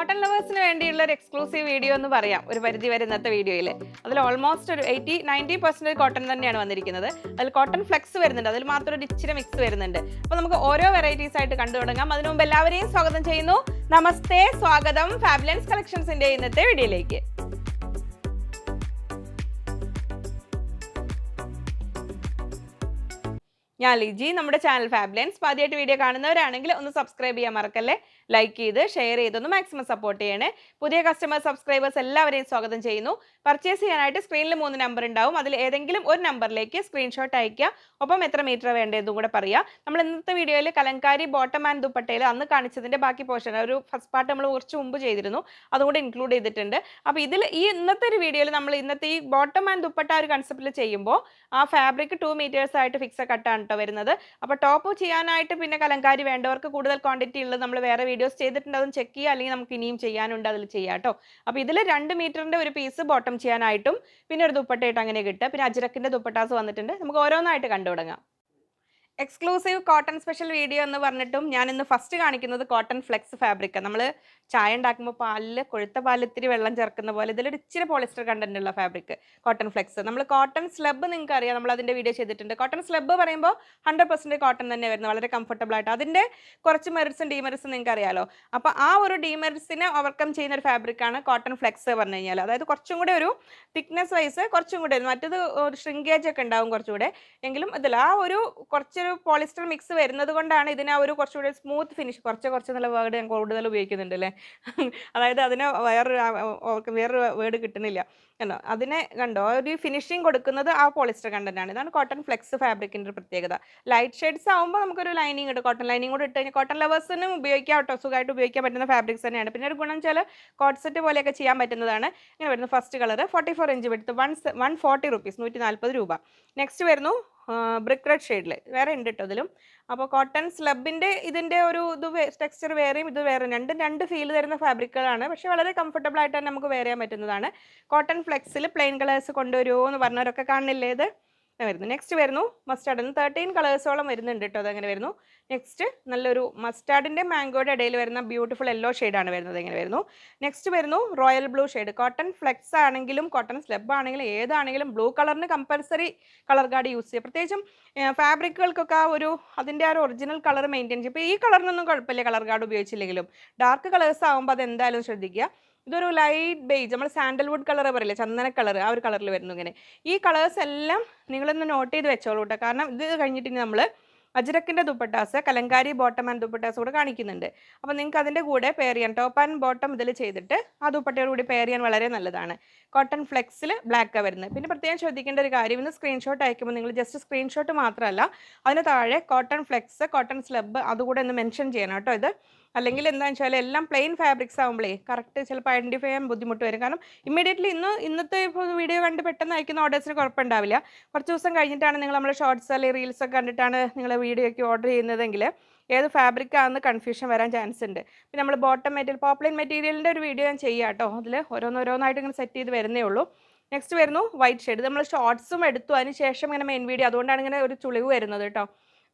Cotton ലവേഴ്സിന് വേണ്ടിയുള്ള ഒരു exclusive video എന്ന് പറയാം. ഒരു പരിധി വരെ ഇന്നത്തെ വീഡിയോയിൽ അതിൽ ഓൾമോസ്റ്റ് ഒരു എയ്റ്റി നയന്റി പെർസെന്റേജ് കോട്ടൺ തന്നെയാണ് വന്നിരിക്കുന്നത്. അതിൽ കോട്ടൺ ഫ്ലെക്സ് വരുന്നുണ്ട്. അതിൽ മാത്രം ഒരു ഇച്ചിരി മിക്സ് വരുന്നുണ്ട്. അപ്പോൾ നമുക്ക് ഓരോ വെറൈറ്റീസ് ആയിട്ട് കണ്ടു തുടങ്ങാം. അതിനു മുമ്പ് എല്ലാവരെയും സ്വാഗതം ചെയ്യുന്നു. നമസ്തേ സ്വാഗതം ഫാബുലൻസ് കളക്ഷൻസിന്റെ ഇന്നത്തെ വീഡിയോയിലേക്ക് ഞാൻ ലിജി. നമ്മുടെ ചാനൽ ഫാബ്ലൻസ് ആദ്യമായിട്ട് വീഡിയോ കാണുന്നവരാണെങ്കിൽ ഒന്ന് സബ്സ്ക്രൈബ് ചെയ്യാൻ മറക്കല്ലേ? ലൈക്ക് ചെയ്ത് ഷെയർ ചെയ്തൊന്ന് മാക്സിമം സപ്പോർട്ട് ചെയ്യണേ. പുതിയ കസ്റ്റമർ സബ്സ്ക്രൈബേഴ്സ് എല്ലാവരെയും സ്വാഗതം ചെയ്യുന്നു. പർച്ചേസ് ചെയ്യാനായിട്ട് സ്ക്രീനിൽ മൂന്ന് നമ്പർ ഉണ്ടാവും. അതിൽ ഏതെങ്കിലും ഒരു നമ്പറിലേക്ക് സ്ക്രീൻഷോട്ട് അയക്കുക ഒപ്പം എത്ര മീറ്റർ വേണ്ടതെന്നും കൂടെ പറയുക. നമ്മൾ ഇന്നത്തെ വീഡിയോയിൽ കലങ്കാരി ബോട്ടം ആൻഡ് ദുപ്പട്ടയിൽ അന്ന് കാണിച്ചതിന്റെ ബാക്കി പോർഷൻ ഒരു ഫസ്റ്റ് പാർട്ട് നമ്മൾ കുറച്ച് മുമ്പ് ചെയ്തിരുന്നു. അതുകൂടെ ഇൻക്ലൂഡ് ചെയ്തിട്ടുണ്ട്. അപ്പോൾ ഇതിൽ ഈ ഇന്നത്തെ ഒരു വീഡിയോയിൽ നമ്മൾ ഇന്നത്തെ ഈ ബോട്ടം ആൻഡ് ദുപ്പട്ട ഒരു കൺസെപ്റ്റിൽ ചെയ്യുമ്പോൾ ആ ഫാബ്രിക് ടു മീറ്റേഴ്സ് ആയിട്ട് ഫിക്സ് കട്ടാണ് കേട്ടോ വരുന്നത്. അപ്പോൾ ടോപ്പ് ചെയ്യാനായിട്ട് പിന്നെ കലങ്കാരി വേണ്ടവർക്ക് കൂടുതൽ ക്വാണ്ടിറ്റി ഉള്ളത് നമ്മൾ വേറെ വീഡിയോസ് ചെയ്തിട്ടുണ്ട് അതൊന്ന് ചെക്ക് ചെയ്യുക. അല്ലെങ്കിൽ നമുക്ക് ഇനിയും ചെയ്യാനുണ്ട് അതിൽ ചെയ്യാം കേട്ടോ അപ്പോൾ ഇതിൽ രണ്ട് മീറ്ററിന്റെ ഒരു പീസ് ബോട്ടം ചെയ്യാനായിട്ടും പിന്നെ ഒരു ദുപ്പട്ടയായിട്ട് അങ്ങനെ കിട്ടുക. പിന്നെ അജ്രക്കിന്റെ ദുപ്പട്ടാസ് വന്നിട്ടുണ്ട്. നമുക്ക് ഓരോന്നായിട്ട് കണ്ടു തുടങ്ങാം എക്സ്ക്ലൂസീവ് കോട്ടൺ സ്പെഷ്യൽ വീഡിയോ എന്ന് പറഞ്ഞിട്ടും ഞാൻ ഇന്ന് ഫസ്റ്റ് കാണിക്കുന്നത് കോട്ടൺ ഫ്ലെക്സ് ഫാബ്രിക് നമ്മൾ ചായ ഉണ്ടാക്കുമ്പോൾ പാലിൽ കൊഴുത്ത പാലിൽ ഇത്തിരി വെള്ളം ചേർക്കുന്ന പോലെ ഇതിലൊരു ഇച്ചിരി പോളിസ്റ്റർ കണ്ടന്റ് ഉള്ള ഫാബ്രിക് കോട്ടൺ ഫ്ലെക്സ് നമ്മൾ കോട്ടൺ സ്ലബ് നിങ്ങൾക്ക് അറിയാം നമ്മൾ അതിന്റെ വീഡിയോ ചെയ്തിട്ടുണ്ട്. കോട്ടൺ സ്ലബ് പറയുമ്പോൾ ഹൺഡ്രഡ് പെർസെന്റ് കോട്ടൺ തന്നെ വരുന്നത് വളരെ കംഫർട്ടബിൾ ആയിട്ട്. അതിന്റെ കുറച്ച് മെറിറ്റ്സും ഡീമെറിറ്റ്സും നിങ്ങൾക്ക് അറിയാലോ അപ്പോൾ ആ ഒരു ഡീമെറിറ്റ്സിനെ ഓവർകം ചെയ്യുന്ന ഒരു ഫാബ്രിക്കാണ് കോട്ടൺ ഫ്ലെക്സ് പറഞ്ഞു കഴിഞ്ഞാൽ അതായത് കുറച്ചും കൂടെ ഒരു തിക്നെസ് വൈസ് കുറച്ചും കൂടെ മറ്റത് ഒരു ഷ്രിങ്കേജ് ഒക്കെ ഉണ്ടാവും കുറച്ചുകൂടെ എങ്കിലും ഇതിൽ ആ ഒരു കുറച്ചൊരു പോളിസ്റ്റർ മിക്സ് വരുന്നത് കൊണ്ടാണ് ഇതിന് ഒരു കുറച്ചുകൂടി സ്മൂത്ത് ഫിനിഷ് കുറച്ച് കുറച്ച് എന്നുള്ള വേർഡ് ഞാൻ കൂടുതൽ ഉപയോഗിക്കുന്നുണ്ട് അല്ലേ? അതായത് അതിന് വേറൊരു വേറൊരു വേർഡ് കിട്ടുന്നില്ല. കണ്ടോ? അതിനെ കണ്ടോ? ഒരു ഫിനിഷിങ് കൊടുക്കുന്നത് ആ പോളിസ്റ്റർ കണ്ടന്റ് ആണ്. ഇതാണ് കോട്ടൺ ഫ്ലെക്സ് ഫാബ്രിക്കിന്റെ ഒരു പ്രത്യേകത. ലൈറ്റ് ഷെയ്ഡ്സ് ആകുമ്പോൾ നമുക്കൊരു ലൈനിങ് ഉണ്ട് കോട്ടൺ ലൈനിങ് കൂടെ ഇട്ട് കഴിഞ്ഞാൽ കോട്ടൺ ലവേഴ്സിനും ഉപയോഗിക്കാം കേട്ടോ സുഖമായിട്ട് ഉപയോഗിക്കാൻ പറ്റുന്ന ഫാബ്രിക്സ് തന്നെയാണ്. പിന്നെ ഒരു ഗുണം വെച്ചാൽ കോട്ട്സെറ്റ് പോലെയൊക്കെ ചെയ്യാൻ പറ്റുന്നതാണ്. ഇങ്ങനെ വരുന്നത് first colour forty four inch എടുത്ത് വൺ വൺ ഫോർട്ടി റുപ്പീസ് നൂറ്റി നാൽപ്പത് രൂപ. നെക്സ്റ്റ് വരുന്നു ബ്രിക്ക് റെഡ് ഷെയ്ഡിൽ വേറെ ഉണ്ട് കേട്ടോ ഇതിലും. അപ്പോൾ കോട്ടൺ സ്ലബിന്റെ ഇതിന്റെ ഒരു ഇത് ടെക്സ്ചർ വേറെയും ഇത് വേറെ രണ്ടും രണ്ട് ഫീൽ തരുന്ന ഫാബ്രിക്കുകളാണ് പക്ഷേ വളരെ കംഫർട്ടബിൾ ആയിട്ട് തന്നെ നമുക്ക് വേറെയാൻ പറ്റുന്നതാണ്. കോട്ടൺ ഫ്ലെക്സിൽ പ്ലെയിൻ കളേഴ്സ് കൊണ്ടുവരുമോ എന്ന് പറഞ്ഞവരൊക്കെ കാണുന്നില്ലേ ഇത്? വരുന്നു. നെക്സ്റ്റ് വരുന്നു. മസ്റ്റാർഡ് തേർട്ടീൻ കളേഴ്സോളം വരുന്നുണ്ട് കേട്ടോ അതങ്ങനെ വരുന്നു. നെക്സ്റ്റ് നല്ലൊരു മസ്റ്റാർഡിന്റെ മാംഗോയുടെ ഇടയിൽ വരുന്ന ബ്യൂട്ടിഫുൾ യെല്ലോ ഷെയ്ഡാണ് വരുന്നത്. ഇങ്ങനെ വരുന്നു. നെക്സ്റ്റ് വരുന്നു royal blue shade cotton flex ആണെങ്കിലും കോട്ടൺ സ്ലബ് ആണെങ്കിലും ഏതാണെങ്കിലും ബ്ലൂ കളറിന് കമ്പൽസറി കളർ ഗാർഡ് യൂസ് ചെയ്യുക പ്രത്യേകിച്ചും ഫാബ്രിക്കുകൾക്കൊക്കെ ആ ഒരു അതിന്റെ ആ ഒരു ഒറിജിനൽ കളർ മെയിന്റെയിൻ ചെയ്യും. ഇപ്പോൾ ഈ കളറിനൊന്നും കുഴപ്പമില്ല. കളർ ഗാർഡ് ഉപയോഗിച്ചില്ലെങ്കിലും. ഡാർക്ക് കളേഴ്സ് ആകുമ്പോൾ അത് എന്തായാലും ശ്രദ്ധിക്കുക. ഇതൊരു ലൈറ്റ് ബേജ് നമ്മൾ സാൻഡൽവുഡ് കളർ പറയില്ലേ ചന്ദന കളർ ആ ഒരു കളറിൽ വരുന്നു ഇങ്ങനെ. ഈ കളേഴ്സ് എല്ലാം നിങ്ങളൊന്ന് നോട്ട് ചെയ്ത് വെച്ചോളൂ കേട്ടോ കാരണം ഇത് കഴിഞ്ഞിട്ട് ഇനി നമ്മൾ അജ്രക്കിന്റെ ദുപ്പട്ടാസ് കലങ്കാരി ബോട്ടം ആൻഡ് ദുപ്പട്ടാസ് കൂടെ കാണിക്കുന്നുണ്ട്. അപ്പോൾ നിങ്ങൾക്ക് അതിന്റെ കൂടെ പെയർ ചെയ്യാൻ ടോപ്പ് ആൻഡ് ബോട്ടം ഇതിൽ ചെയ്തിട്ട് ആ ദുപ്പട്ടയോട് കൂടി പെയർ ചെയ്യാൻ വളരെ നല്ലതാണ്. കോട്ടൺ ഫ്ലെക്സിൽ ബ്ലാക്കാണ് വരുന്നത്. പിന്നെ പ്രത്യേകം ശ്രദ്ധിക്കേണ്ട ഒരു കാര്യം ഇന്ന് സ്ക്രീൻഷോട്ട് അയക്കുമ്പോൾ നിങ്ങൾ ജസ്റ്റ് സ്ക്രീൻഷോട്ട് മാത്രമല്ല അതിന് താഴെ കോട്ടൺ ഫ്ലെക്സ് കോട്ടൺ സ്ലബ് അതുകൂടെ ഒന്ന് മെൻഷൻ ചെയ്യണം കേട്ടോ ഇത്. അല്ലെങ്കിൽ എന്താണെന്ന് വെച്ചാൽ എല്ലാം പ്ലെയിൻ ഫാബ്രിക്സ് ആകുമ്പോഴേ കറക്റ്റ് ചിലപ്പോൾ ഐഡന്റിഫൈ ചെയ്യാൻ ബുദ്ധിമുട്ട് വരും. കാരണം ഇമ്മീഡിയറ്റ്ലി ഇന്ന് ഇന്നത്തെ ഇപ്പോൾ വീഡിയോ കണ്ട് പെട്ടെന്ന് അയക്കുന്ന ഓർഡേഴ്സിന് കുഴപ്പമുണ്ടാവില്ല. കുറച്ച് ദിവസം കഴിഞ്ഞിട്ടാണ് നിങ്ങൾ നമ്മൾ ഷോർട്സ് അല്ലെങ്കിൽ റീൽസ് ഒക്കെ കണ്ടിട്ടാണ് നിങ്ങൾ വീഡിയോയ്ക്ക് ഓർഡർ ചെയ്യുന്നതെങ്കിൽ ഏത് ഫാബ്രിക് ആണെന്ന് കൺഫ്യൂഷൻ വരാൻ ചാൻസ് ഉണ്ട്. പിന്നെ നമ്മൾ ബോട്ടം മെറ്റീരിയൽ പോപ്ലൈൻ മെറ്റീരിയലിന്റെ ഒരു വീഡിയോ ഞാൻ ചെയ്യാം കേട്ടോ അതിൽ ഓരോന്നോരോന്നായിട്ട് ഇങ്ങനെ സെറ്റ് ചെയ്ത് വരുന്നേ ഉള്ളൂ. നെക്സ്റ്റ് വരുന്നു വൈറ്റ് ഷെയ്ഡ് നമ്മൾ ഷോർട്സും എടുത്തു. അതിന് ശേഷം ഇങ്ങനെ മെയിൻ വീഡിയോ അതുകൊണ്ടാണ് ഇങ്ങനെ ഒരു ചുളിവ് വരുന്നത് കേട്ടോ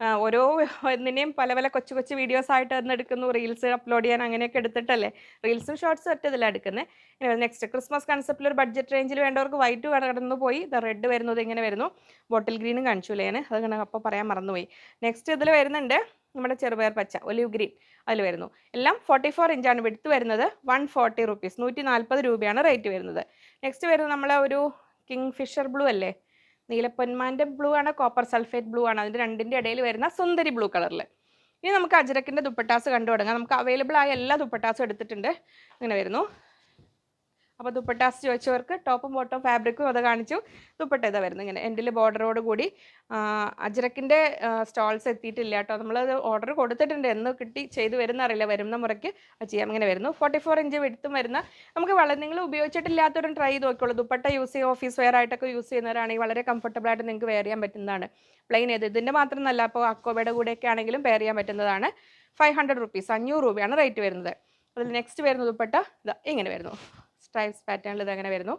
ഓരോ ഒന്നിനെയും പല പല കൊച്ചു കൊച്ചു വീഡിയോസ് ആയിട്ട് ഒന്ന് എടുക്കുന്നു. റീൽസ് അപ്ലോഡ് ചെയ്യാൻ അങ്ങനെയൊക്കെ എടുത്തിട്ടല്ലേ? റീൽസും ഷോർട്സും ഒറ്റ ഇതിലാണ് എടുക്കുന്നത് നെക്സ്റ്റ് ക്രിസ്മസ് കൺസെപ്റ്റിൽ ഒരു ബഡ്ജറ്റ് റേഞ്ചിൽ വേണ്ടവർക്ക് വൈറ്റ് കടന്നു പോയി. ഇത് റെഡ് വരുന്നത് ഇങ്ങനെ വരുന്നു. ബോട്ടിൽ ഗ്രീനും കാണിച്ചു ഞാൻ അത് അപ്പോൾ പറയാൻ മറന്നുപോയി. നെക്സ്റ്റ് ഇതിൽ വരുന്നുണ്ട് നമ്മുടെ ചെറുപയർ പച്ച ഒലിവ് ഗ്രീൻ അതിൽ വരുന്നു. എല്ലാം ഫോർട്ടി ഫോർ ഇഞ്ചാണ് വിടുത്ത് വരുന്നത് വൺ ഫോർട്ടി റുപ്പീസ് നൂറ്റി നാൽപ്പത് രൂപയാണ് റേറ്റ് വരുന്നത്. നെക്സ്റ്റ് വരുന്നത് നമ്മളെ ഒരു കിങ് ഫിഷർ ബ്ലൂ അല്ലേ? നീലപ്പൊന്മാന്റെ ബ്ലൂ ആണ് കോപ്പർ സൾഫേറ്റ് ബ്ലൂ ആണ്. അതിന്റെ രണ്ടിന്റെ ഇടയിൽ വരുന്ന സുന്ദരി ബ്ലൂ കളറിൽ ഇനി നമുക്ക് അജരക്കിന്റെ ദുപ്പട്ടാസ് കണ്ടു തുടങ്ങാം നമുക്ക് അവൈലബിൾ ആയ എല്ലാ ദുപ്പട്ടാസും എടുത്തിട്ടുണ്ട്. ഇങ്ങനെ വരുന്നു. അപ്പോൾ ദുപ്പട്ടാസ് ചോദിച്ചവർക്ക് ടോപ്പും ബോട്ടം ഫാബ്രിക്കും അത് കാണിച്ചു. ദുപ്പട്ട ഇതാ വരുന്നത് ഇങ്ങനെ എൻഡിൽ ബോർഡറോട് കൂടി. അജ്രക്കിന്റെ സ്റ്റോൾസ് എത്തിയിട്ടില്ല കേട്ടോ. നമ്മളത് ഓർഡർ കൊടുത്തിട്ടുണ്ട്. എന്ന് കിട്ടി ചെയ്ത് വരുന്ന അറിയില്ല. വരുന്ന മുറയ്ക്ക് ചെയ്യാം. ഇങ്ങനെ വരുന്നു. ഫോർട്ടി ഫോർ ഇഞ്ച് വിടുത്തും വരുന്ന. നമുക്ക് വളരെ നിങ്ങൾ ഉപയോഗിച്ചിട്ടില്ലാത്തവരും ട്രൈ ചെയ്ത് നോക്കിയുള്ളൂ ദുപ്പട്ട യൂസ് ചെയ്യുക ഓഫീസ് വെയർ ആയിട്ടൊക്കെ യൂസ് ചെയ്യുന്നവരാണെങ്കിൽ വളരെ കംഫർട്ടബിൾ ആയിട്ട് നിങ്ങൾക്ക് വെയർ ചെയ്യാൻ പറ്റുന്നതാണ്. പ്ലെയിൻ ചെയ്ത് ഇതിന്റെ മാത്രമല്ല അപ്പോൾ അക്കോബയുടെ കൂടെയൊക്കെ ആണെങ്കിലും പെയർ ചെയ്യാൻ പറ്റുന്നതാണ്. ഫൈവ് ഹൺഡ്രഡ് റുപ്പീസ് അഞ്ഞൂറ് രൂപയാണ് റേറ്റ് വരുന്നത്. അതിൽ നെക്സ്റ്റ് വരുന്ന ദുപ്പട്ട ഇതാ ഇങ്ങനെ വരുന്നു. സ്ട്രൈപ്സ് പാറ്റേണിൽ ഇത് അങ്ങനെ വരുന്നു.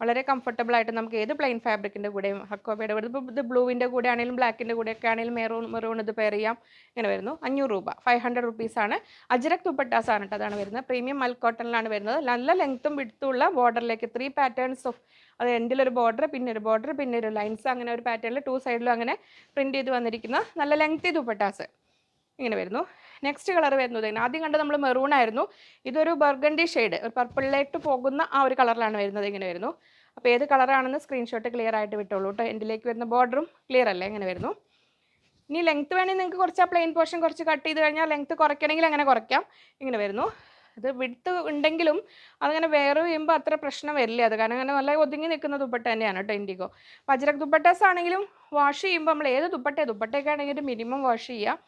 വളരെ കംഫർട്ടബിൾ ആയിട്ട് നമുക്ക് ഏത് പ്ലെയിൻ ഫാബ്രിക്കിന്റെ കൂടെയും ഹക്കോബയുടെ കൂടെ ഇപ്പോൾ ഇത് ബ്ലൂവിന്റെ കൂടെ ആണെങ്കിലും ബ്ലാക്കിന്റെ കൂടെ ഒക്കെ ആണെങ്കിലും മെറൂൺ മെറൂൺ ഇത് പെയർ ചെയ്യാം. ഇങ്ങനെ വരുന്നു. അഞ്ഞൂറ് രൂപ ഫൈവ് ഹൺഡ്രഡ് റുപ്പീസാണ് അജ്രക് ദുപ്പട്ടാസ് ആണ് കേട്ടോ അതാണ് വരുന്നത്. പ്രീമിയം മൽ കോട്ടണിലാണ് വരുന്നത്. നല്ല ലെങ്ത്തും വിടുത്തുള്ള ബോർഡറിലേക്ക് ത്രീ പാറ്റേൺസ് ഓഫ് അത് എൻഡിലൊരു ബോർഡർ പിന്നെ ഒരു ബോർഡർ പിന്നെ ഒരു ലൈൻസ് അങ്ങനെ ഒരു പാറ്റേണിൽ ടു സൈഡിലും അങ്ങനെ പ്രിന്റ് ചെയ്ത് വന്നിരിക്കുന്ന നല്ല ലെങ്ത്തി ദുപ്പട്ടാസ്. ഇങ്ങനെ വരുന്നു. നെക്സ്റ്റ് കളർ വരുന്നത് ആദ്യം കണ്ട് നമ്മൾ മെറൂൺ ആയിരുന്നു. ഇതൊരു ബർഗണ്ടി ഷെയ്ഡ് ഒരു പർപ്പിളിലേക്ക് പോകുന്ന ആ ഒരു കളറിലാണ് വരുന്നത് ഇങ്ങനെ വരുന്നു. അപ്പോൾ ഏത് കളറാണെന്ന് സ്ക്രീൻഷോട്ട് ക്ലിയർ ആയിട്ട് വിട്ടോളൂ കേട്ടോ എന്റിലേക്ക് വരുന്ന ബോർഡറും ക്ലിയർ അല്ലേ? ഇങ്ങനെ വരുന്നു. ഇനി ലെങ്ത്ത് വേണമെങ്കിൽ നിങ്ങൾക്ക് കുറച്ച് ആ പ്ലെയിൻ പോർഷൻ കുറച്ച് കട്ട് ചെയ്ത് കഴിഞ്ഞാൽ ലെങ്ത്ത് കുറയ്ക്കണമെങ്കിൽ അങ്ങനെ കുറയ്ക്കാം. ഇങ്ങനെ വരുന്നു. അത് വിടുത്ത് ഉണ്ടെങ്കിലും അതങ്ങനെ വേറെ ചെയ്യുമ്പോൾ അത്ര പ്രശ്നം വരില്ല. അത് കാരണം അങ്ങനെ നല്ല ഒതുങ്ങി നിൽക്കുന്ന ദുപ്പട്ട തന്നെയാണ് കേട്ടോ ഇൻഡിഗോ. പജരക് ദുപ്പട്ടാസ് ആണെങ്കിലും വാഷ് ചെയ്യുമ്പോൾ നമ്മൾ ഏത് ദുപ്പട്ട ദുപ്പട്ടയൊക്കെ ആണെങ്കിലും മിനിമം വാഷ് ചെയ്യുക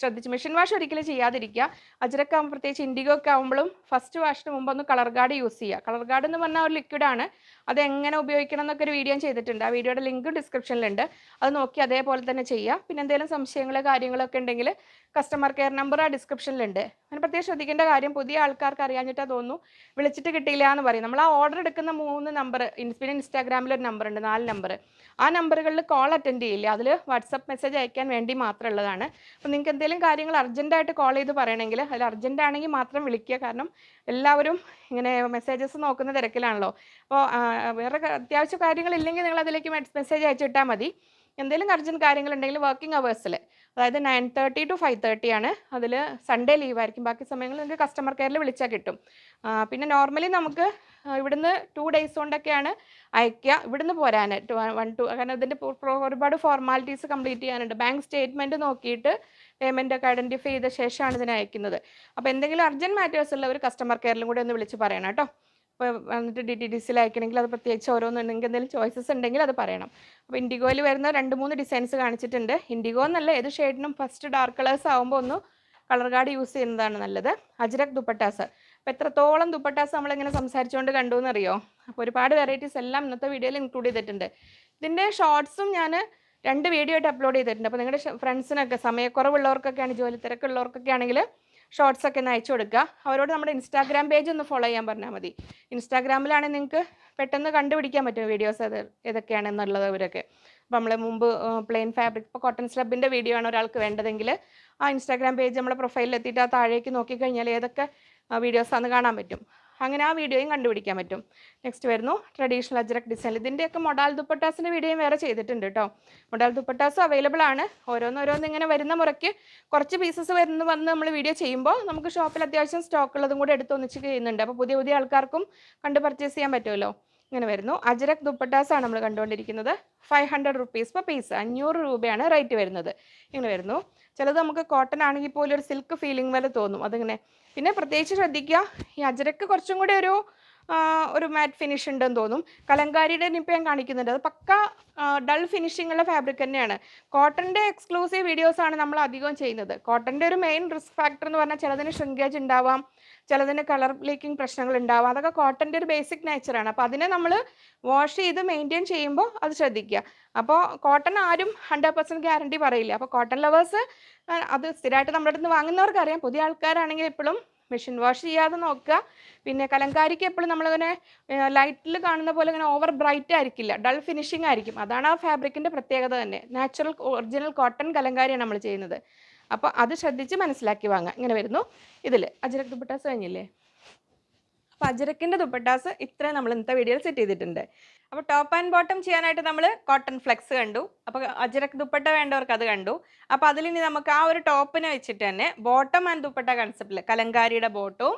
ശ്രദ്ധിച്ച്. മെഷീൻ വാഷ് ഒരിക്കലും ചെയ്യാതിരിക്കുക. അജ്രക്ക് ആകുമ്പോൾ പ്രത്യേകിച്ച് ഇൻഡിഗോ ഒക്കെ ആകുമ്പോഴും ഫസ്റ്റ് വാഷിന് മുമ്പ് ഒന്ന് കളർ ഗാർഡ് യൂസ് ചെയ്യുക. കളർ ഗാർഡ് എന്ന് പറഞ്ഞാൽ ഒരു ലിക്വിഡാണ് അത് എങ്ങനെ ഉപയോഗിക്കണം എന്നൊക്കെ ഒരു വീഡിയോ ചെയ്തിട്ടുണ്ട്. ആ വീഡിയോയുടെ ലിങ്ക് ഡിസ്ക്രിപ്ഷനിലുണ്ട് അത് നോക്കി അതേപോലെ തന്നെ ചെയ്യുക. പിന്നെ എന്തെങ്കിലും സംശയങ്ങൾ കാര്യങ്ങളൊക്കെ ഉണ്ടെങ്കിൽ കസ്റ്റമർ കെയർ നമ്പർ ആ ഡിസ്ക്രിപ്ഷനിലുണ്ട് അങ്ങനെ പ്രത്യേകം ശ്രദ്ധിക്കേണ്ട കാര്യം പുതിയ ആൾക്കാർക്ക് അറിയാഞ്ഞിട്ടാ തോന്നുന്നു. വിളിച്ചിട്ട് കിട്ടിയില്ല എന്ന് പറയും. നമ്മൾ ആ ഓർഡർ എടുക്കുന്ന മൂന്ന് നമ്പർ പിന്നെ ഇൻസ്റ്റാഗ്രാമിൽ ഒരു നമ്പർ ഉണ്ട്. നാല് നമ്പർ ആ നമ്പറുകളിൽ കോൾ അറ്റൻഡ് ചെയ്യില്ല? അതിൽ വാട്സപ്പ് മെസ്സേജ് അയക്കാൻ വേണ്ടി മാത്രമുള്ളതാണ്. അപ്പോൾ നിങ്ങൾക്ക് എന്തെങ്കിലും കാര്യങ്ങൾ അർജന്റായിട്ട് കോൾ ചെയ്ത് പറയണമെങ്കിൽ അതിൽ അർജന്റ് ആണെങ്കിൽ മാത്രം വിളിക്കുക. കാരണം എല്ലാവരും ഇങ്ങനെ മെസ്സേജസ് നോക്കുന്ന തിരക്കിലാണല്ലോ. അപ്പോൾ വേറെ അത്യാവശ്യ കാര്യങ്ങളില്ലെങ്കിൽ നിങ്ങൾ അതിലേക്ക് മെസ്സേജ് അയച്ചിട്ടാൽ മതി. എന്തെങ്കിലും അർജന്റ് കാര്യങ്ങളുണ്ടെങ്കിൽ വർക്കിംഗ് അവേഴ്സിൽ അതായത് nine thirty to five thirty ആണ്. അതിൽ സൺഡേ ലീവ് ആയിരിക്കും. ബാക്കി സമയങ്ങളിൽ നിങ്ങൾക്ക് കസ്റ്റമർ കെയറിൽ വിളിച്ചാൽ കിട്ടും. പിന്നെ നോർമലി നമുക്ക് ഇവിടുന്ന് ടു ഡേയ്സ് കൊണ്ടൊക്കെയാണ് അയക്കുക ഇവിടുന്ന് പോരാൻ വൺ ടു കാരണം ഇതിന്റെ ഒരുപാട് ഫോർമാലിറ്റീസ് കംപ്ലീറ്റ് ചെയ്യാനുണ്ട്. ബാങ്ക് സ്റ്റേറ്റ്മെന്റ് നോക്കിയിട്ട് പേയ്മെന്റ് ഒക്കെ ഐഡന്റിഫൈ ചെയ്ത ശേഷമാണ് ഇതിനെ അയക്കുന്നത്. അപ്പോൾ എന്തെങ്കിലും അർജന്റ് മാറ്റേഴ്സ് ഒരു കസ്റ്റമർ കെയറിലും കൂടി ഒന്ന് വിളിച്ച് പറയണം കേട്ടോ. വന്നിട്ട് ഡി ടി ഡി സിയിൽ അയക്കണമെങ്കിൽ അത് പ്രത്യേകിച്ച് ഓരോന്നുണ്ടെങ്കിൽ എന്തെങ്കിലും ചോയ്സസ് ഉണ്ടെങ്കിൽ അത് പറയണം. അപ്പോൾ ഇൻഡിഗോയിൽ വരുന്ന രണ്ട് മൂന്ന് ഡിസൈൻസ് കാണിച്ചിട്ടുണ്ട്. ഇൻഡിഗോ എന്നല്ല ഏത് ഷെയ്ഡിനും ഫസ്റ്റ് ഡാർക്ക് കളേഴ്സ് ആകുമ്പോൾ ഒന്ന് കളർ കാർഡ് യൂസ് ചെയ്യുന്നതാണ് നല്ലത്. അജ്രക് ദുപ്പട്ടാസ്. അപ്പോൾ എത്രത്തോളം ദുപ്പട്ടാസ് നമ്മളിങ്ങനെ സംസാരിച്ചുകൊണ്ട് കണ്ടു എന്നറിയോ? അപ്പോൾ ഒരുപാട് വെറൈറ്റീസ് എല്ലാം ഇന്നത്തെ വീഡിയോയിൽ ഇൻക്ലൂഡ് ചെയ്തിട്ടുണ്ട്. ഇതിന്റെ ഷോർട്സും ഞാൻ രണ്ട് വീഡിയോ ആയിട്ട് അപ്ലോഡ് ചെയ്തിട്ടുണ്ട്. അപ്പോൾ നിങ്ങളുടെ ഫ്രണ്ട്സിനൊക്കെ സമയക്കുറവുള്ളവർക്കൊക്കെയാണ് ജോലി തിരക്കുള്ളവർക്കൊക്കെ ആണെങ്കിൽ ഷോർട്സ് ഒക്കെ ഒന്ന് അയച്ചു കൊടുക്കുക. അവരോട് നമ്മുടെ ഇൻസ്റ്റാഗ്രാം പേജ് ഒന്ന് ഫോളോ ചെയ്യാൻ പറഞ്ഞാൽ മതി. ഇൻസ്റ്റാഗ്രാമിലാണെങ്കിൽ നിങ്ങൾക്ക് പെട്ടെന്ന് കണ്ടുപിടിക്കാൻ പറ്റും വീഡിയോസ് അത് ഏതൊക്കെയാണെന്നുള്ളത് അവരൊക്കെ അപ്പോൾ നമ്മൾ മുമ്പ് പ്ലെയിൻ ഫാബ്രിക് ഇപ്പോൾ കോട്ടൺ സ്ലബിന്റെ വീഡിയോ ആണ് ഒരാൾക്ക് വേണ്ടതെങ്കിൽ ആ ഇൻസ്റ്റാഗ്രാം പേജ് നമ്മുടെ പ്രൊഫൈലിൽ എത്തിയിട്ട് ആ താഴേക്ക് നോക്കിക്കഴിഞ്ഞാൽ ഏതൊക്കെ വീഡിയോസാണെന്ന് കാണാൻ പറ്റും. അങ്ങനെ ആ വീഡിയോയും കണ്ടുപിടിക്കാൻ പറ്റും. നെക്സ്റ്റ് വരുന്നു. ട്രഡീഷണൽ അജ്രക് ഡിസൈൻ ഇതിന്റെയൊക്കെ മൊഡാൽ ദുപ്പട്ടാസിന്റെ വീഡിയോയും വേറെ ചെയ്തിട്ടുണ്ട് കേട്ടോ മൊഡാൽ ദുപ്പട്ടാസും അവൈലബിൾ ആണ്. ഓരോന്നോരോന്ന് ഇങ്ങനെ വരുന്ന മുറയ്ക്ക് കുറച്ച് പീസസ് വരുന്ന വന്ന് നമ്മൾ വീഡിയോ ചെയ്യുമ്പോൾ നമുക്ക് ഷോപ്പിൽ അത്യാവശ്യം സ്റ്റോക്ക് ഉള്ളതും കൂടെ എടുത്ത് ഒന്നിച്ച് ചെയ്യുന്നുണ്ട്. അപ്പോൾ പുതിയ പുതിയ ആൾക്കാർക്കും കണ്ട് പർച്ചേസ് ചെയ്യാൻ പറ്റുമല്ലോ. ഇങ്ങനെ വരുന്നു. അജ്രക് ദുപ്പട്ടാസാണ് നമ്മൾ കണ്ടുകൊണ്ടിരിക്കുന്നത്. Five hundred rupees per piece അഞ്ഞൂറ് രൂപയാണ് റേറ്റ് വരുന്നത്. ഇങ്ങനെ വരുന്നു. ചിലത് നമുക്ക് കോട്ടൺ ആണെങ്കിൽ പോലും ഒരു സിൽക്ക് ഫീലിംഗ് വരെ തോന്നും. അതിങ്ങനെ പിന്നെ പ്രത്യേകിച്ച് ശ്രദ്ധിക്കുക. ഈ അജരക്ക് കുറച്ചും കൂടി ഒരു ഒരു മാറ്റ് ഫിനിഷ് ഉണ്ടെന്ന് തോന്നും. കലങ്കാരിയുടെ ഇപ്പം ഞാൻ കാണിക്കുന്നുണ്ട്. അത് പക്ക ഡൾ ഫിനിഷിംഗ് ഉള്ള ഫാബ്രിക് തന്നെയാണ്. കോട്ടന്റെ എക്സ്ക്ലൂസീവ് വീഡിയോസാണ് നമ്മൾ അധികം ചെയ്യുന്നത്. കോട്ടന്റെ ഒരു മെയിൻ റിസ്ക് ഫാക്ടർ എന്ന് പറഞ്ഞാൽ ചിലതിന് ഷ്രിങ്കേജ് ഉണ്ടാവാം ചിലതിന് കളർ ലീക്കിംഗ് പ്രശ്നങ്ങൾ ഉണ്ടാവാം. അതൊക്കെ കോട്ടന്റെ ഒരു ബേസിക് നേച്ചറാണ് അപ്പോൾ അതിനെ നമ്മൾ വാഷ് ചെയ്ത് മെയിന്റെയിൻ ചെയ്യുമ്പോൾ അത് ശ്രദ്ധിക്കുക. അപ്പോൾ കോട്ടൺ ആരും ഹൺഡ്രഡ് പെർസെന്റ് ഗ്യാരണ്ടി പറയില്ല. അപ്പോൾ കോട്ടൺ ലവേഴ്സ് അത് സ്ഥിരമായിട്ട് നമ്മുടെ അടുത്ത് വാങ്ങുന്നവർക്കറിയാം. പുതിയ ആൾക്കാരാണെങ്കിൽ എപ്പോഴും മെഷീൻ വാഷ് ചെയ്യാതെ നോക്കുക. പിന്നെ കലങ്കാരിക്ക് എപ്പോഴും നമ്മളിങ്ങനെ ലൈറ്റിൽ കാണുന്ന പോലെ ഇങ്ങനെ ഓവർ ബ്രൈറ്റ് ആയിരിക്കില്ല. ഡൾ ഫിനിഷിംഗ് ആയിരിക്കും. അതാണ് ആ ഫാബ്രിക്കിന്റെ പ്രത്യേകത തന്നെ. നാച്ചുറൽ ഒറിജിനൽ കോട്ടൺ കലങ്കാരിയാണ് നമ്മൾ ചെയ്യുന്നത്. അപ്പോൾ അത് ശ്രദ്ധിച്ച് മനസ്സിലാക്കി വാങ്ങുക ഇങ്ങനെ വരുന്നു. ഇതിൽ അജിരക് ദുപ്പട്ടാസ് കഴിഞ്ഞില്ലേ? അപ്പോൾ അജരക്കിന്റെ ദുപ്പട്ടാസ് ഇത്രയും നമ്മൾ ഇന്നത്തെ വീഡിയോയിൽ സെറ്റ് ചെയ്തിട്ടുണ്ട്. അപ്പോൾ ടോപ്പ് ആൻഡ് ബോട്ടം ചെയ്യാനായിട്ട് നമ്മൾ കോട്ടൺ ഫ്ലെക്സ് കണ്ടു. അപ്പോൾ അജരക്ക് ദുപ്പട്ട വേണ്ടവർക്ക് അത് കണ്ടു. അപ്പോൾ അതിലിനി നമുക്ക് ആ ഒരു ടോപ്പിനെ വെച്ചിട്ട് തന്നെ ബോട്ടം ആൻഡ് ദുപ്പട്ട കൺസെപ്റ്റിൽ കലങ്കാരിയുടെ ബോട്ടവും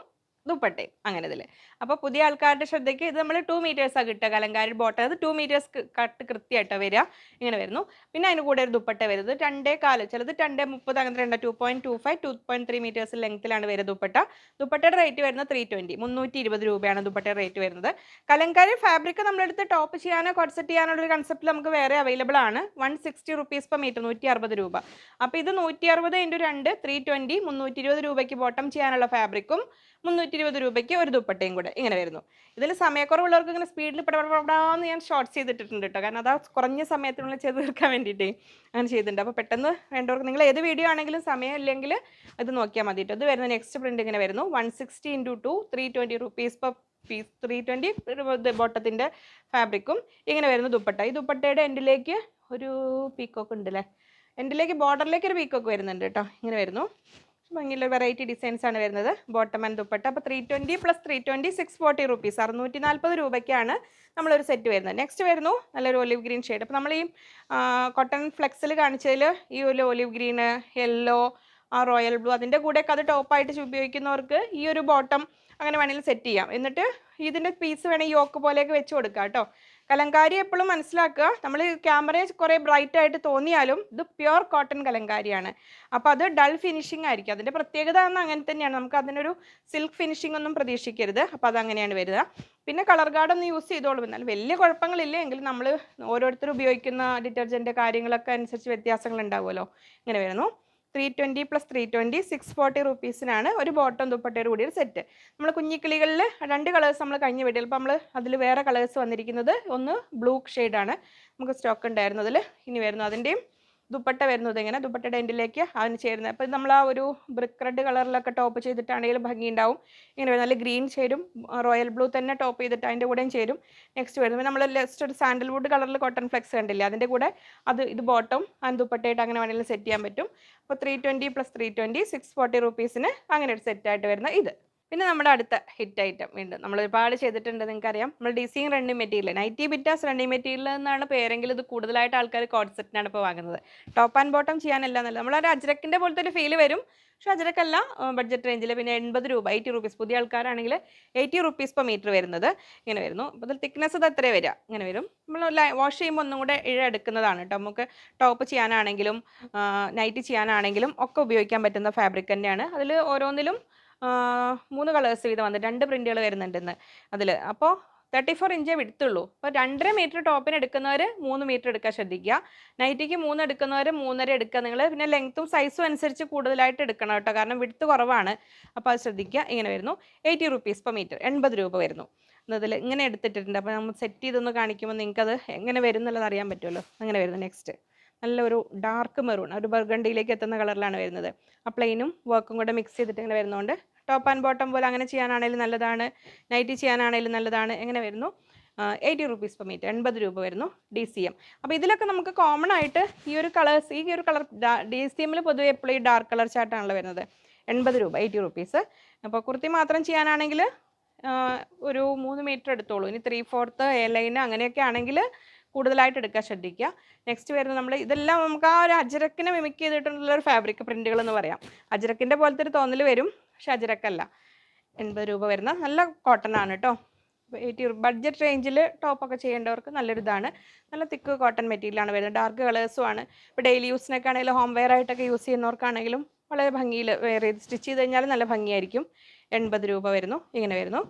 ദുപ്പട്ടയും അങ്ങനെ ഇതിൽ അപ്പോൾ പുതിയ ആൾക്കാരുടെ ശ്രദ്ധയ്ക്ക് ഇത് നമ്മൾ ടു മീറ്റേഴ്സാണ് കിട്ടുക. കലങ്കാരി ബോട്ടം അത് ടു മീറ്റേഴ്സ് കട്ട് കൃത്യമായിട്ടാണ് വരിക. ഇങ്ങനെ വരുന്നു. പിന്നെ അതിന് കൂടെ ഒരു ദുപ്പട്ട വരുന്നത്. രണ്ടേ കാൽ ചിലത് രണ്ടേ മുപ്പത് അങ്ങനെ രണ്ട് two point two five two point three metres ലെങ്ത്തിലാണ് വരുന്നത് ദുപ്പട്ട. ദുപ്പട്ടയുടെ റേറ്റ് വരുന്നത് ത്രീ ട്വന്റി മുന്നൂറ്റി ഇരുപത് രൂപയാണ് ദുപ്പട്ടയുടെ റേറ്റ് വരുന്നത്. കലങ്കാരി ഫാബ്രിക് നമ്മളെടുത്ത് ടോപ്പ് ചെയ്യാനോ കോൺസെപ്റ്റ് ചെയ്യാനുള്ള ചെയ്യാനോ ഒരു കൺസെപ്റ്റ് നമുക്ക് വേറെ അവൈലബിൾ ആണ്. One sixty rupees per metre നൂറ്റി അറുപത് രൂപ. അപ്പോൾ ഇത് നൂറ്റി അറുപത് ഇന്റു രണ്ട് ത്രീ ട്വന്റി മുന്നൂറ്റി ഇരുപത് രൂപയ്ക്ക് ബോട്ടം ചെയ്യാനുള്ള ഫാബ്രിക്കും മുന്നൂറ്റി ഇരുപത് രൂപയ്ക്ക് ഒരു ദുപ്പട്ടയും കൂടെ ഇങ്ങനെ വരുന്നു. ഇതിൽ സമയക്കുറവുള്ളവർക്ക് ഇങ്ങനെ സ്പീഡിൽ പടപടാന്ന് ഞാൻ ഷോർട്ട്സ് ചെയ്തിട്ടുണ്ട് കേട്ടോ കാരണം അതാ കുറഞ്ഞ സമയത്തിനുള്ളിൽ ചെയ്ത് തീർക്കാൻ വേണ്ടിയിട്ടേ അങ്ങനെ ചെയ്തിട്ടുണ്ട്. അപ്പോൾ പെട്ടെന്ന് വേണ്ടവർക്ക് നിങ്ങൾ ഏത് വീഡിയോ ആണെങ്കിലും സമയം ഇല്ലെങ്കിൽ അത് നോക്കിയാൽ മതി കേട്ടോ ഇത് വരുന്ന നെക്സ്റ്റ് പ്രിന്റ് ഇങ്ങനെ വരുന്നു. One sixty into two three twenty rupees per piece three twenty ബോട്ടത്തിന്റെ ഫാബ്രിക്കും ഇങ്ങനെ വരുന്നു ദുപ്പട്ട. ഈ ദുപ്പട്ടയുടെ എൻഡിലേക്ക് ഒരു പീക്കോക്ക് ഉണ്ട് അല്ലേ എൻഡിലേക്ക് ബോർഡറിലേക്ക് ഒരു പീക്കോക്ക് വരുന്നുണ്ട് കേട്ടോ ഇങ്ങനെ വരുന്നു. ഭംഗിയുള്ള വെറൈറ്റി ഡിസൈൻസ് ആണ് വരുന്നത്. Bottom and dupatta. അപ്പോൾ three twenty plus three twenty six forty rupees അറുന്നൂറ്റി നാൽപ്പത് രൂപയ്ക്കാണ് നമ്മളൊരു സെറ്റ് വരുന്നത്. നെക്സ്റ്റ് വരുന്നു നല്ലൊരു ഒലിവ് ഗ്രീൻ ഷെയ്ഡ് അപ്പോൾ നമ്മൾ ഈ കോട്ടൺ ഫ്ലെക്സിൽ കാണിച്ചതിൽ ഈ ഒരു ഒലിവ് ഗ്രീന് യെല്ലോ ആ റോയൽ ബ്ലൂ അതിന്റെ കൂടെയൊക്കെ അത് ടോപ്പായിട്ട് ഉപയോഗിക്കുന്നവർക്ക് ഈ ഒരു ബോട്ടം അങ്ങനെ വേണമെങ്കിൽ സെറ്റ് ചെയ്യാം. എന്നിട്ട് ഇതിന്റെ പീസ് വേണമെങ്കിൽ യോക്ക് പോലെയൊക്കെ വെച്ച് കൊടുക്കാം കേട്ടോ. കലങ്കാരി എപ്പോഴും മനസ്സിലാക്കുക. നമ്മൾ ക്യാമറയെ കുറേ ബ്രൈറ്റ് ആയിട്ട് തോന്നിയാലും ഇത് പ്യുർ കോട്ടൺ കലങ്കാരിയാണ്. അപ്പോൾ അത് ഡൾ ഫിനിഷിംഗ് ആയിരിക്കും. അതിന്റെ പ്രത്യേകത എന്ന് അങ്ങനെ തന്നെയാണ്. നമുക്ക് അതിനൊരു സിൽക്ക് ഫിനിഷിംഗ് ഒന്നും പ്രതീക്ഷിക്കരുത്. അപ്പോൾ അതങ്ങനെയാണ് വരിക. പിന്നെ കളർ ഗാർഡ് ഒന്ന് യൂസ് ചെയ്തോളും. എന്നാൽ വലിയ കുഴപ്പങ്ങളില്ല. എങ്കിലും നമ്മൾ ഓരോരുത്തർ ഉപയോഗിക്കുന്ന ഡിറ്റർജന്റ് കാര്യങ്ങളൊക്കെ അനുസരിച്ച് വ്യത്യാസങ്ങൾ ഉണ്ടാവുമല്ലോ. ഇങ്ങനെ വരുന്നു. Three twenty plus three twenty six forty റുപ്പീസിനാണ് ഒരു ബോട്ടം ദുപ്പട്ടയുടെ കൂടി ഒരു സെറ്റ് നമ്മൾ കുഞ്ഞിക്കിളികളിൽ രണ്ട് കളേഴ്സ് നമ്മൾ കഴിഞ്ഞ് വീഡിയോയിൽ അപ്പോൾ നമ്മൾ അതിൽ വേറെ കളേഴ്സ് വന്നിരിക്കുന്നത് ഒന്ന് ബ്ലൂ ഷെയ്ഡാണ് നമുക്ക് സ്റ്റോക്ക് ഉണ്ടായിരുന്നു അതിൽ ഇനി വരുന്നു അതിന്റെയും ദുപ്പട്ട വരുന്നത് ഇങ്ങനെ ദുപ്പട്ടയുടെ എൻഡിലേക്ക് അതിന് ചേരുന്നത്. അപ്പോൾ നമ്മൾ ആ ഒരു ബ്രിക്ക് റെഡ് കളറിലൊക്കെ ടോപ്പ് ചെയ്തിട്ടാണെങ്കിലും ഭംഗി ഉണ്ടാവും ഇങ്ങനെ വരും നല്ല ഗ്രീൻ ചേരും. റോയൽ ബ്ലൂ തന്നെ ടോപ്പ് ചെയ്തിട്ട് അതിന്റെ കൂടെയും ചേരും. നെക്സ്റ്റ് വരുന്നത്. നമ്മൾ ലെസ്റ്റ് ഒരു സാൻഡൽവുഡ് കളറിൽ കോട്ടൺ ഫ്ലെക്സ് കണ്ടില്ലേ? അതിന്റെ കൂടെ അത് ഇത് ബോട്ടം ആൻഡ് ദുപ്പട്ടയായിട്ട് അങ്ങനെ വേണമെങ്കിലും സെറ്റ് ചെയ്യാൻ പറ്റും. അപ്പോൾ three twenty plus three twenty six forty റുപ്പീസിന് അങ്ങനെ ഒരു സെറ്റായിട്ട് വരുന്ന ഇത്. പിന്നെ നമ്മുടെ അടുത്ത ഹിറ്റ് ഐറ്റം വീണ്ടും. നമ്മൾ ഒരുപാട് ചെയ്തിട്ടുണ്ട് നിങ്ങൾക്കറിയാം. നമ്മൾ ഡിസിങ് running material nighty bits running material എന്നാണ് പേരെങ്കിൽ ഇത് കൂടുതലായിട്ട് ആൾക്കാർ കോൺസെപ്റ്റിനാണ് ഇപ്പോൾ വാങ്ങുന്നത്. ടോപ്പ് ആൻഡ് ബോട്ടം ചെയ്യാനല്ല നമ്മൾ നമ്മളൊരു അജ്രക്കിന്റെ പോലത്തെ ഒരു ഫീൽ വരും. പക്ഷെ അജ്രക്കല്ല ബഡ്ജറ്റ് റേഞ്ചിൽ പിന്നെ എൺപത് രൂപ എയ്റ്റി റുപ്പീസ് പുതിയ ആൾക്കാരാണെങ്കിൽ എയ്റ്റി റുപ്പീസ് പെർ മീറ്റർ വരുന്നത്. ഇങ്ങനെ വരുന്നു. അപ്പോൾ അതിൽ തിക്നെസ് ഇത് അത്രേ വരിക? ഇങ്ങനെ വരും. നമ്മൾ വാഷ് ചെയ്യുമ്പോൾ ഒന്നും കൂടെ ഇഴ എടുക്കുന്നതാണ് കേട്ടോ. നമുക്ക് ടോപ്പ് ചെയ്യാനാണെങ്കിലും നൈറ്റ് ചെയ്യാനാണെങ്കിലും ഒക്കെ ഉപയോഗിക്കാൻ പറ്റുന്ന ഫാബ്രിക് തന്നെയാണ്. അതിൽ ഓരോന്നിലും മൂന്ന് കളേഴ്സ് വീതം വന്നിട്ട് രണ്ട് പ്രിന്റുകൾ വരുന്നുണ്ട് ഇന്ന് അതിൽ അപ്പോൾ തേർട്ടി ഫോർ ഇഞ്ചേ വിടുത്തുള്ളൂ. അപ്പോൾ രണ്ടര മീറ്റർ ടോപ്പിന് എടുക്കുന്നവർ മൂന്ന് മീറ്റർ എടുക്കാൻ ശ്രദ്ധിക്കുക. നൈറ്റിക്ക് മൂന്ന് എടുക്കുന്നവർ മൂന്നര എടുക്കുക. നിങ്ങൾ പിന്നെ ലെങ്ത്തും സൈസും അനുസരിച്ച് കൂടുതലായിട്ട് എടുക്കണം കേട്ടോ. കാരണം വിടുത്ത് കുറവാണ്. അപ്പോൾ അത് ശ്രദ്ധിക്കുക. ഇങ്ങനെ വരുന്നു. എയ്റ്റി റുപ്പീസ് പെർ മീറ്റർ എൺപത് രൂപ വരുന്നു. എന്നതിൽ ഇങ്ങനെ എടുത്തിട്ടുണ്ട് അപ്പോൾ നമ്മൾ സെറ്റ് ചെയ്തൊന്ന് കാണിക്കുമ്പോൾ നിങ്ങൾക്കത് എങ്ങനെ വരും എന്നുള്ളത് അറിയാൻ പറ്റുമല്ലോ. അങ്ങനെ വരുന്നു നെക്സ്റ്റ് നല്ലൊരു ഡാർക്ക് മെറൂൺ ഒരു ബർഗണ്ടിയിലേക്ക് എത്തുന്ന കളറിലാണ് വരുന്നത്. ആ പ്ലെയിനും വർക്കും കൂടെ മിക്സ് ചെയ്തിട്ട് ഇങ്ങനെ വരുന്നതുകൊണ്ട് ടോപ്പ് ആൻഡ് ബോട്ടം പോലെ അങ്ങനെ ചെയ്യാനാണെങ്കിലും നല്ലതാണ്. നൈറ്റി ചെയ്യാനാണെങ്കിലും നല്ലതാണ്. എങ്ങനെ വരുന്നു? എയ്റ്റി റുപ്പീസ് പെർ മീറ്റർ എൺപത് രൂപ വരുന്നു ഡി സി എം അപ്പോൾ ഇതിലൊക്കെ നമുക്ക് കോമൺ ആയിട്ട് ഈ ഒരു കളേഴ്സ് ഈ ഒരു കളർ ഡി സി എമ്മിൽ പൊതുവെ എപ്പോഴും ഈ ഡാർക്ക് കളർ ചാർട്ടാണല്ലോ വരുന്നത്. എൺപത് രൂപ എയ്റ്റി റുപ്പീസ് അപ്പോൾ കുർത്തി മാത്രം ചെയ്യാനാണെങ്കിൽ ഒരു മൂന്ന് മീറ്റർ എടുത്തോളൂ. ഇനി ത്രീ ഫോർത്ത് എ ലൈൻ അങ്ങനെയൊക്കെ ആണെങ്കിൽ കൂടുതലായിട്ട് എടുക്കാൻ ശ്രദ്ധിക്കുക. നെക്സ്റ്റ് വരുന്നത് നമ്മൾ ഇതെല്ലാം നമുക്ക് ആ ഒരു അജരക്കിനെ മിമിക്ക് ചെയ്തിട്ടുള്ള ഒരു ഫാബ്രിക് പ്രിന്റുകൾ എന്ന് പറയാം. അജരക്കിന്റെ പോലത്തെ ഒരു തോന്നൽ വരും. പക്ഷെ അജരക്കല്ല എൺപത് രൂപ വരുന്ന നല്ല കോട്ടൺ ആണ് കേട്ടോ എയ്റ്റി ബഡ്ജറ്റ് റേഞ്ചിൽ ടോപ്പൊക്കെ ചെയ്യേണ്ടവർക്ക് നല്ലൊരു ഇതാണ് നല്ല തിക്ക് കോട്ടൺ മെറ്റീരിയലാണ് വരുന്നത്. ഡാർക്ക് കളേഴ്സും ആണ്. ഇപ്പോൾ ഡെയിലി യൂസിനൊക്കെ ആണെങ്കിലും ഹോം വെയർ ആയിട്ടൊക്കെ യൂസ് ചെയ്യുന്നവർക്കാണെങ്കിലും വളരെ ഭംഗിയിൽ വെയർ ചെയ്ത് സ്റ്റിച്ച് ചെയ്ത് കഴിഞ്ഞാൽ നല്ല ഭംഗിയായിരിക്കും. എൺപത് രൂപ വരുന്നു. ഇങ്ങനെ വരുന്നു.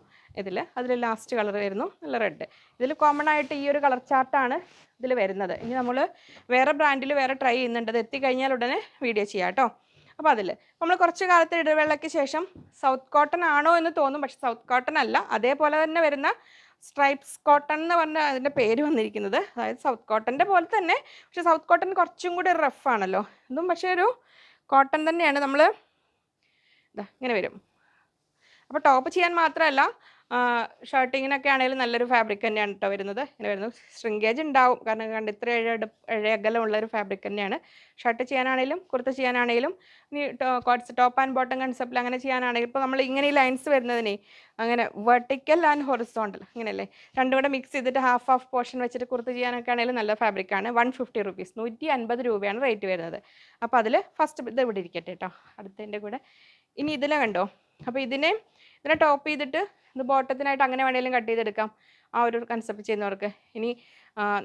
ഇതിൽ അതിൽ ലാസ്റ്റ് കളർ വരുന്നു. നല്ല റെഡ് ഇതിൽ കോമൺ ആയിട്ട് ഈ ഒരു കളർ ചാർട്ടാണ് ഇതിൽ വരുന്നത്. ഇനി നമ്മൾ വേറെ ബ്രാൻഡിൽ വേറെ ട്രൈ ചെയ്യുന്നുണ്ട്. അത് എത്തിക്കഴിഞ്ഞാൽ ഉടനെ വീഡിയോ ചെയ്യാം കേട്ടോ അപ്പോൾ അതിൽ നമ്മൾ കുറച്ച് കാലത്തെ ഇടവേളയ്ക്ക് ശേഷം സൗത്ത് കോട്ടൺ ആണോ എന്ന് തോന്നും പക്ഷെ സൗത്ത് കോട്ടൺ അല്ല. അതേപോലെ തന്നെ വരുന്ന സ്ട്രൈപ്സ് കോട്ടൺ എന്ന് പറഞ്ഞ അതിന്റെ പേര് വന്നിരിക്കുന്നത്. അതായത് സൗത്ത് കോട്ടന്റെ പോലെ തന്നെ പക്ഷെ സൗത്ത് കോട്ടൺ കുറച്ചും കൂടി റഫ് ആണല്ലോ. ഇതും പക്ഷേ ഒരു കോട്ടൺ തന്നെയാണ്. നമ്മൾ ഇതാ ഇങ്ങനെ വരും. അപ്പോൾ ടോപ്പ് ചെയ്യാൻ മാത്രമല്ല ഷർട്ടിങ്ങിനൊക്കെ ആണെങ്കിലും നല്ലൊരു ഫാബ്രിക് തന്നെയാണ് കേട്ടോ വരുന്നത്. ഇങ്ങനെ വരുന്നത് ശൃംഗേജ് ഉണ്ടാവും. കാരണം കണ്ട് ഇത്ര ഏഴ് ഏഴ് ഒരു ഫാബ്രിക് തന്നെയാണ്. ഷർട്ട് ചെയ്യാനാണെങ്കിലും കുർത്ത ചെയ്യാനാണെങ്കിലും ഇനി ടോപ്പ് ആൻഡ് ബോട്ടം കൺസെപ്റ്റിൽ അങ്ങനെ ചെയ്യാനാണെങ്കിലും ഇപ്പോൾ നമ്മൾ ഇങ്ങനെ ഈ ലൈൻസ് വരുന്നതിനെ അങ്ങനെ വെർട്ടിക്കൽ ആൻഡ് ഹൊറിസോണ്ടൽ അങ്ങനെയല്ലേ രണ്ടും കൂടെ മിക്സ് ചെയ്തിട്ട് ഹാഫ് ഹാഫ് പോർഷൻ വെച്ചിട്ട് കുർത്ത ചെയ്യാനൊക്കെ ആണെങ്കിലും നല്ല ഫാബ്രിക്കാണ് വൺ ഫിഫ്റ്റി റുപ്പീസ് നൂറ്റി അൻപത് രൂപയാണ് റേറ്റ് വരുന്നത്. അപ്പോൾ അതിൽ ഫസ്റ്റ് ഇത് ഇവിടെ ഇരിക്കട്ടെ കേട്ടോ അടുത്തതിന്റെ കൂടെ. ഇനി ഇതിലെ കണ്ടോ? അപ്പോൾ ഇതിനെ ഇതിനെ ടോപ്പ് ചെയ്തിട്ട് ഇത് ബോട്ടത്തിനായിട്ട് അങ്ങനെ വേണമെങ്കിലും കട്ട് ചെയ്തെടുക്കാം. ആ ഒരു കൺസെപ്റ്റ് ചെയ്യുന്നവർക്ക്. ഇനി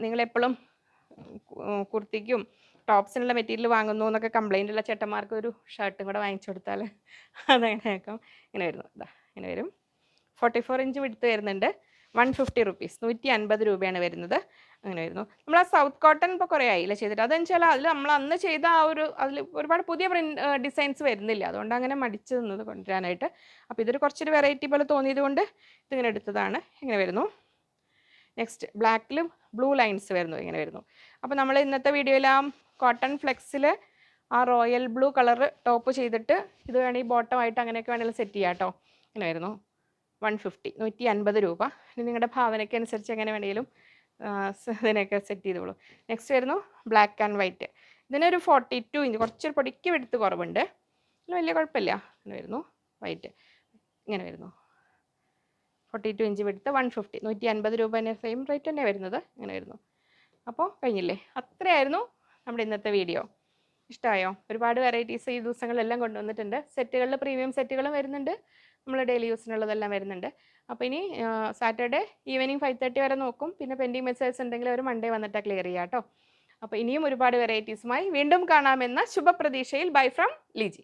നിങ്ങളെപ്പോഴും കുർത്തിക്കും ടോപ്സിനുള്ള മെറ്റീരിയൽ വാങ്ങുന്നു എന്നൊക്കെ കംപ്ലൈന്റ് ഉള്ള ചേട്ടന്മാർക്ക് ഒരു ഷർട്ടും കൂടെ വാങ്ങിച്ചു കൊടുത്താൽ അതങ്ങനെ ആക്കാം ഇങ്ങനെ വരുന്നു. ഇതാ ഇങ്ങനെ വരും. ഫോർട്ടി ഫോർ ഇഞ്ച് വിടുത്ത് വരുന്നുണ്ട്. വൺ ഫിഫ്റ്റി റുപ്പീസ് നൂറ്റി അൻപത് രൂപയാണ് വരുന്നത്. അങ്ങനെ വരുന്നു നമ്മൾ ആ സൗത്ത് കോട്ടൺ ഇപ്പോൾ കുറേ ആയില്ല ചെയ്തിട്ട്. അതെന്ന് വെച്ചാൽ അതിൽ നമ്മൾ അന്ന് ചെയ്ത ആ ഒരു അതിൽ ഒരുപാട് പുതിയ ഡിസൈൻസ് വരുന്നില്ല. അതുകൊണ്ട് അങ്ങനെ മടിച്ചു നിന്നത് കൊണ്ടുവരാനായിട്ട്. അപ്പോൾ ഇതൊരു കുറച്ചൊരു വെറൈറ്റി പോലെ തോന്നിയത് കൊണ്ട് ഇതിങ്ങനെ എടുത്തതാണ്. ഇങ്ങനെ വരുന്നു. നെക്സ്റ്റ് ബ്ലാക്കിലും ബ്ലൂ ലൈൻസ് വരുന്നു. ഇങ്ങനെ വരുന്നു. അപ്പോൾ നമ്മൾ ഇന്നത്തെ വീഡിയോയിൽ ആ കോട്ടൺ ഫ്ലെക്സിൽ ആ റോയൽ ബ്ലൂ കളർ ടോപ്പ് ചെയ്തിട്ട് ഇത് വേണമെങ്കിൽ ബോട്ടമായിട്ട് അങ്ങനെയൊക്കെ വേണമെങ്കിൽ സെറ്റ് ചെയ്യാം കേട്ടോ ഇങ്ങനെ വരുന്നു. വൺ ഫിഫ്റ്റി നൂറ്റി അൻപത് രൂപ. നിങ്ങളുടെ ഭാവനയ്ക്ക് അനുസരിച്ച് എങ്ങനെ വേണമെങ്കിലും ഇതിനൊക്കെ സെറ്റ് ചെയ്തോളൂ. നെക്സ്റ്റ് വരുന്നു ബ്ലാക്ക് ആൻഡ് വൈറ്റ് ഇതിനൊരു ഫോർട്ടി ടു ഇഞ്ച് കുറച്ചൊരു പൊടിക്ക് എടുത്ത് കുറവുണ്ട്. വലിയ കുഴപ്പമില്ല. ഇങ്ങനെ വരുന്നു വൈറ്റ് ഇങ്ങനെ വരുന്നു. ഫോർട്ടി ടു ഇഞ്ച് എടുത്ത് വൺ ഫിഫ്റ്റി നൂറ്റി അൻപത് രൂപ തന്നെ സെയിം റേറ്റ് തന്നെ വരുന്നത്. ഇങ്ങനെ വരുന്നു. അപ്പോൾ കഴിഞ്ഞില്ലേ? അത്രയായിരുന്നു നമ്മുടെ ഇന്നത്തെ വീഡിയോ ഇഷ്ടമായോ ഒരുപാട് വെറൈറ്റീസ് ഈ ദിവസങ്ങളെല്ലാം കൊണ്ടുവന്നിട്ടുണ്ട്. സെറ്റുകളിൽ പ്രീമിയം സെറ്റുകളും വരുന്നുണ്ട്. നമ്മൾ ഡെയിലി യൂസിനുള്ളതെല്ലാം വരുന്നുണ്ട്. അപ്പോൾ ഇനി സാറ്റർഡേ ഈവനിങ് ഫൈവ് തേർട്ടി വരെ നോക്കും. പിന്നെ പെൻഡിങ് മെസ്സേജസ് ഉണ്ടെങ്കിൽ അവർ മൺഡേ വന്നിട്ട് ക്ലിയർ ചെയ്യാം കേട്ടോ അപ്പോൾ ഇനിയും ഒരുപാട് വെറൈറ്റീസുമായി വീണ്ടും കാണാമെന്ന ശുഭപ്രതീക്ഷയിൽ ബൈ ഫ്രം ലിജി.